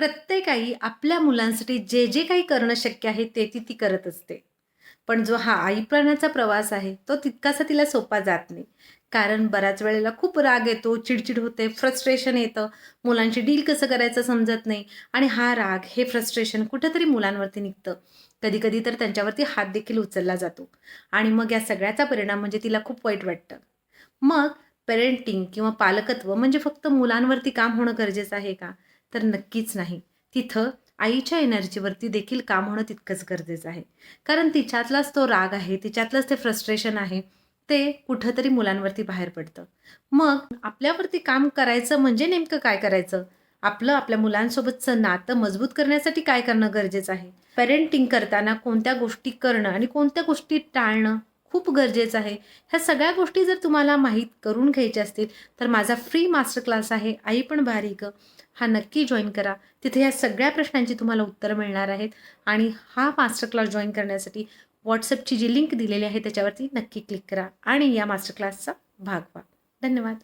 प्रत्येक आई आपल्या मुलांसाठी जे जे काही करणं शक्य आहे ते ती ती करत असते. पण जो हा आईपणाचा प्रवास आहे तो तितकासा तिला सोपा जात नाही. कारण बऱ्याच वेळेला खूप राग येतो चिडचिड होते फ्रस्ट्रेशन येतं. मुलांशी डील कसं करायचं समजत नाही. आणि हा राग हे फ्रस्ट्रेशन कुठंतरी मुलांवरती निघतं. कधी कधी तर त्यांच्यावरती हात देखील उचलला जातो. आणि मग या सगळ्याचा परिणाम म्हणजे तिला खूप वाईट वाटतं. मग पेरेंटिंग किंवा पालकत्व म्हणजे फक्त मुलांवरती काम होणं गरजेचं आहे का? तर नक्कीच नाही. तिथं आईच्या एनर्जीवरती देखील काम होणं तितकंच गरजेचं आहे. कारण तिच्यातलाच तो राग आहे तिच्यातलंच ते फ्रस्ट्रेशन आहे ते कुठंतरी मुलांवरती बाहेर पडतं. मग आपल्यावरती काम करायचं म्हणजे नेमकं काय करायचं? आपलं आपल्या मुलांसोबतचं नातं मजबूत करण्यासाठी काय करणं गरजेचं आहे? पेरेंटिंग करताना कोणत्या गोष्टी करणं आणि कोणत्या गोष्टी टाळणं? खूप गरजेचं आहे. ह्या सगळ्या गोष्टी जर तुम्हाला माहीत करून घ्यायच्या असतील तर माझा फ्री मास्टर क्लास आहे आई पण भारी ग हा नक्की जॉईन करा. तिथे या सगळ्या प्रश्नांची तुम्हाला उत्तरं मिळणार आहेत आणि हा मास्टर क्लास जॉईन करण्यासाठी व्हॉट्सअपची जी लिंक दिलेली आहे त्याच्यावरती नक्की क्लिक करा आणि या मास्टर क्लासचा भाग व्हा. धन्यवाद.